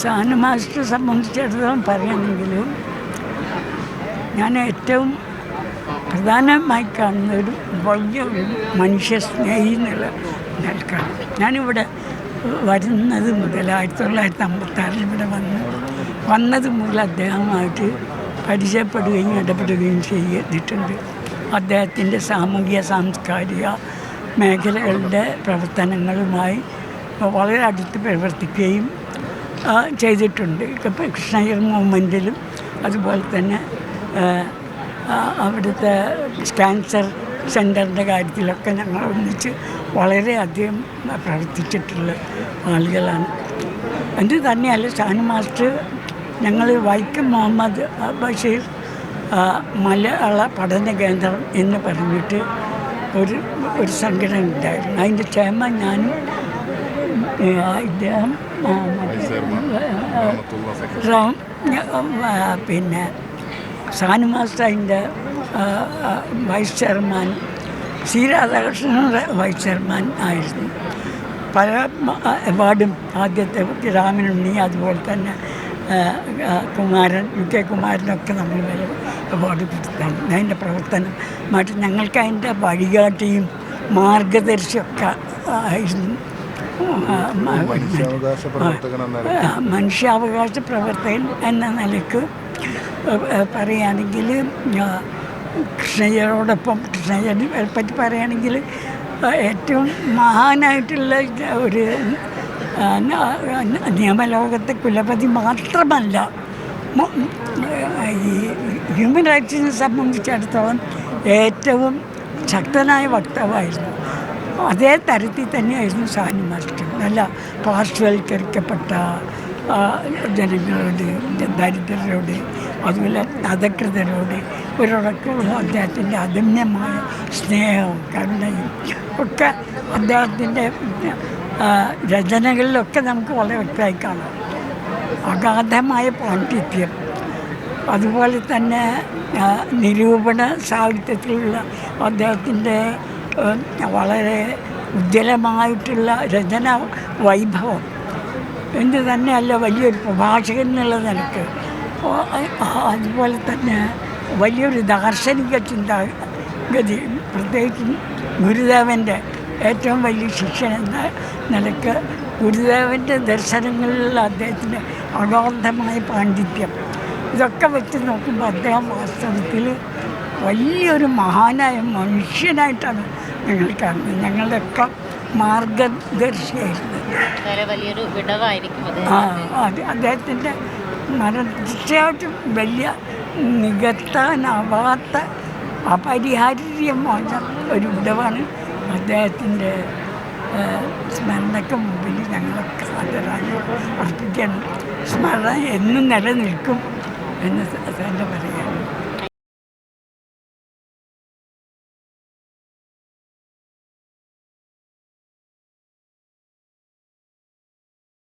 Sanu master സംബന്ധിച്ചിടത്തോളം പറയുകയാണെങ്കിൽ ഞാൻ ഏറ്റവും പ്രധാനമായി കാണുന്ന ഒരു വലിയ ഒരു മനുഷ്യ സ്നേഹി എന്നുള്ള നിൽക്കാണ്. ഞാനിവിടെ വരുന്നത് മുതൽ ആയിരത്തി തൊള്ളായിരത്തി അമ്പത്താറിൽ ഇവിടെ വന്ന് വന്നത് മുതൽ അദ്ദേഹമായിട്ട് പരിചയപ്പെടുകയും ഇടപെടുകയും ചെയ്തിട്ടുണ്ട്. അദ്ദേഹത്തിന്റെ സാമൂഹിക സാംസ്കാരിക മേഖലകളുടെ പ്രവർത്തനങ്ങളുമായി വളരെ അടുത്ത് പ്രവർത്തിക്കുകയും ചെയ്തിട്ടുണ്ട്. കൃഷ്ണയ്യർ മൂവ്മെന്റിലും അതുപോലെ തന്നെ അവിടുത്തെ ക്യാൻസർ സെന്ററിന്റെ കാര്യത്തിലൊക്കെ ഞങ്ങൾ ഒന്നിച്ച് വളരെയധികം പ്രവർത്തിച്ചിട്ടുള്ള ആളുകളാണ്. എന്ത് തന്നെയല്ല ഷാനു മാസ്റ്റർ ഞങ്ങൾ വൈക്കം മുഹമ്മദ് ബഷീർ മലയാള പഠന കേന്ദ്രം എന്ന് പറഞ്ഞിട്ട് ഒരു ഒരു സംഘടന ഉണ്ടായിരുന്നു. അതിന്റെ ചേമ ഞാനും ഇദ്ദേഹം പിന്നെ Sanu മാസ്റ്ററിന്റെ vice chairman C Radhakrishnan vice chairman ആയിരുന്നു. പല അവാർഡും ആദ്യത്തെ രാമനുണ്ണി അതുപോലെ തന്നെ കുമാരൻ യു കെ കുമാരനൊക്കെ നമ്മൾ വരെ അവാർഡ് കൊടുത്താണ്. അതിന്റെ പ്രവർത്തനം മറ്റ് ഞങ്ങൾക്ക് അതിന്റെ വഴികാട്ടിയും മാർഗദർശിയൊക്കെ ആയിരുന്നു. മനുഷ്യാവകാശ പ്രവർത്തകൻ എന്ന മനുഷ്യാവകാശ പ്രവർത്തകൻ എന്ന നിലയ്ക്ക് പറയുകയാണെങ്കിൽ കൃഷ്ണയ്യരോടൊപ്പം കൃഷ്ണയ്യനെ പറ്റി പറയുകയാണെങ്കിൽ ഏറ്റവും മഹാനായിട്ടുള്ള ഒരു നിയമലോകത്തെ കുലപതി മാത്രമല്ല ഈ ഹ്യൂമൻ റൈറ്റ്സിനെ സംബന്ധിച്ചിടത്തോളം ഏറ്റവും ശക്തനായ വക്താവായിരുന്നു. അതേ തരത്തിൽ തന്നെയായിരുന്നു സാനി മാസ്റ്റർ. നല്ല പാർശ്വവൽക്കരിക്കപ്പെട്ട ജനങ്ങളോട് ദരിദ്രരോട് അതുപോലെ അധകൃതരോട് ഒരിടക്കുള്ള അദ്ദേഹത്തിന്റെ അദമ്യമായ സ്നേഹവും കരുണയും ഒക്കെ അദ്ദേഹത്തിന്റെ രചനകളിലൊക്കെ നമുക്ക് വളരെ വ്യക്തമായി കാണാം. അഗാധമായ പാണ്ഡിത്യം. അതുപോലെ തന്നെ നിരൂപണ സാഹിത്യത്തിലുള്ള അദ്ദേഹത്തിന്റെ വളരെ ഉജ്ജ്വലമായിട്ടുള്ള രചന വൈഭവം. എന്ത് തന്നെയല്ല വലിയൊരു പ്രഭാഷകൻ എന്നുള്ള നിലയ്ക്ക്. അതുപോലെ തന്നെ വലിയൊരു ദാർശനിക ചിന്താഗതി പ്രത്യേകിച്ചും ഗുരുദേവന്റെ ഏറ്റവും വലിയ ശിഷ്യൻ എന്ന നിലയ്ക്ക് ഗുരുദേവന്റെ ദർശനങ്ങളിലുള്ള അദ്ദേഹത്തിന്റെ അഗാധമായ പാണ്ഡിത്യം. ഇതൊക്കെ വെച്ച് നോക്കുമ്പോൾ അദ്ദേഹം വാസ്തവത്തിൽ വലിയൊരു മഹാനായ മനുഷ്യനായിട്ടാണ് ഞങ്ങൾ കാണുന്നത്. ഞങ്ങളുടെയൊക്കെ മാർഗദർശിയായിരുന്നു. വലിയൊരു വിടവായിരിക്കും ആ അത് അദ്ദേഹത്തിന്റെ മരണം തീർച്ചയായിട്ടും വലിയ നികത്താനാവാത്ത അപരിഹാര്യമായ ഒരു വിടവാണ് അദ്ദേഹത്തിന്റെ സ്മരണയ്ക്ക് മുമ്പിൽ ഞങ്ങളൊക്കെ ആദരാഞ്ജലി അർപ്പിക്കണം. സ്മരണ എന്നും നിലനിൽക്കും എന്ന് തന്നെ പറയാം